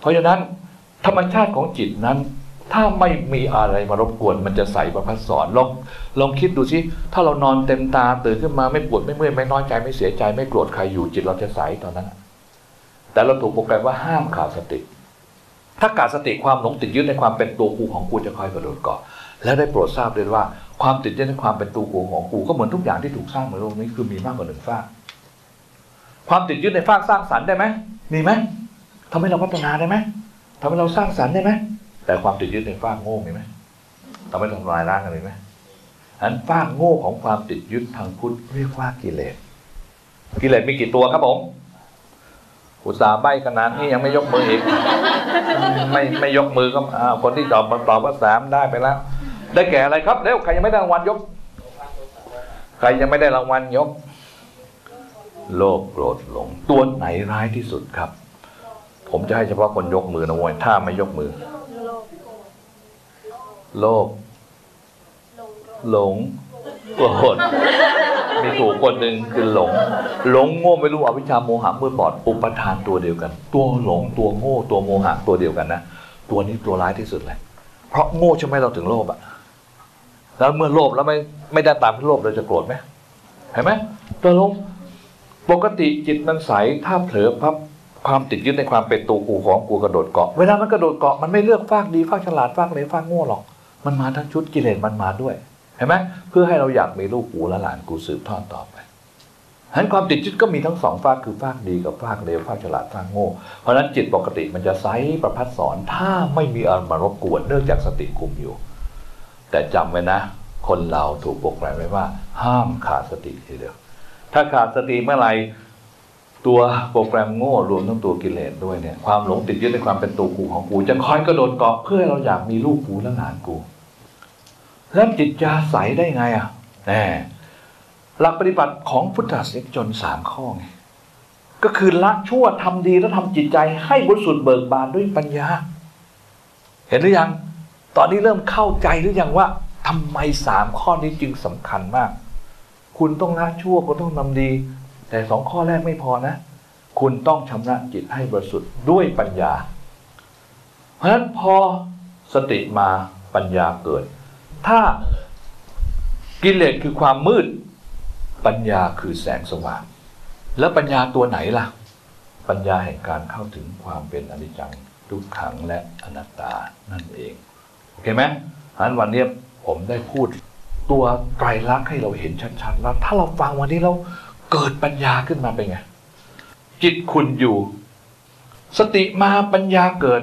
เพราะฉะนั้นธรรมชาติของจิตนั้น ถ้าไม่มีอะไรมารบกวนมันจะใสประพัดสอนลองลองคิดดูสิถ้าเรานอนเต็มตาตื่นขึ้นมาไม่ปวดไม่เมื่อยไม่น้อยใจไม่เสียใจไม่โกรธใครอยู่จิตเราจะใสตอนนั้น แต่เราถูกโปรแกรมว่าห้ามขาดสติ ถ้าขาดสติความหลงติดยึดในความเป็นตัวกูของกูจะคอยกระโดดเกาะและได้โปรดทราบด้วยว่าความติดยึดในความเป็นตัวกูของกูก็เหมือนทุกอย่างที่ถูกสร้างในโลกนี้คือมีมากกว่าหนึ่งฝากความติดยึดในฝากสร้างสรรค์ได้ไหมมีไหม ทำให้เราพัฒนาได้ไหมทำให้เราสร้างสรรค์ได้ไหมแต่ความติดยึดในฝาโง่มีไหมทำให้ทำลายล้างกันเลยไหมอันฝาโง่ของความติดยึดทางพุทธเรียกว่ากิเลส กิเลสมีกี่ตัวครับผมอุตสาห์ใบขนาดนี้ยังไม่ยกมืออีก ไม่ไม่ยกมือก็อ้าวคนที่ตอบตอบว่าสามได้ไปแล้ว ได้แก่อะไรครับเร็วใครยังไม่ได้รางวัลยก ใครยังไม่ได้รางวัลยก โลภโกรธหลงตัวไหนร้ายที่สุดครับ ผมจะให้เฉพาะคนยกมือนะโว้ยถ้าไม่ยกมือ โลภหลงโกรธมีถูกคนหนึ่งคือหลง หลงโง่ไม่รู้อวิชชาโมหะมืดบอดอุปทานตัวเดียวกัน ตัวหลงตัวโง่ตัวโมหะตัวเดียวกันนะตัวนี้ตัวร้ายที่สุดเลย เพราะโง่ใช่ไหมเราถึงโลภอะแล้วเมื่อโลภแล้วไม่ไม่ได้ตามที่โลภเราจะโกรธไหมเห็นไหมตัวหลงปกติจิตมันใสถ้าเผลอพับ ความติดยึดในความเป็นตัวกูของกูกระโดดเกาะ เวลามันกระโดดเกาะมันไม่เลือกฟากดีฟากฉลาดฟากเลวฟากโง่หรอก มันมาทั้งชุดกิเลสมันมาด้วยเห็นไหมเพื่อให้เราอยากมีลูกกูและหลานกูสืบทอดต่อไปฉะนั้นความติดยึดก็มีทั้งสองฝากคือฝากดีกับฝากเลวฝากฉลาดฝากโง่ เพราะฉะนั้นจิตปกติมันจะใสประพัดสอนถ้าไม่มีอารมณ์มารบกวนเนื่องจากสติคุมอยู่ แต่จำไว้นะ คนเราถูกโปรแกรไว้ว่า ห้ามขาดสติทีเดียวถ้าขาดสติเมื่อไหร่ ตัวโปรแกรมโง่รวมทั้งตัวกิเลสด้วยเนี่ยความหลงติดยึดในความเป็นตัวกูของกู จะคอยกระโดดเกาะเพื่อเราอยากมีลูกกูและหลานกู แล้วจิตจะใสได้ไงอะแหลักปฏิบัติของพุทธศาสนิกชนสามข้อไงก็คือละชั่วทำดีแล้วทำจิตใจให้บริสุทธิ์เบิกบานด้วยปัญญา เห็นหรือยัง ตอนนี้เริ่มเข้าใจหรือยังว่าทำไมสามข้อนี้จึงสำคัญมาก คุณต้องละชั่วคุณต้องทำดี แต่สองข้อแรกไม่พอนะ คุณต้องชำระจิตให้บริสุทธิ์ด้วยปัญญา เพราะฉะนั้นพอสติมาปัญญาเกิด ถ้ากิเลสคือความมืด ปัญญาคือแสงสว่าง แล้วปัญญาตัวไหนล่ะ ปัญญาแห่งการเข้าถึงความเป็นอนิจจังทุกขังและอนัตตานั่นเองโอเคไหมฉะนั้นวันนี้ผมได้พูดตัวไตรลักษณ์ให้เราเห็นชัดๆแล้วถ้าเราฟังวันนี้เรา เกิดปัญญาขึ้นมาเป็นไง จิตคุณอยู่ สติมาปัญญาเกิด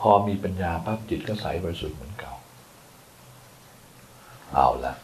พอมีปัญญาปั๊บจิตก็ใสบริสุทธิ์เหมือนเก่า เอาละ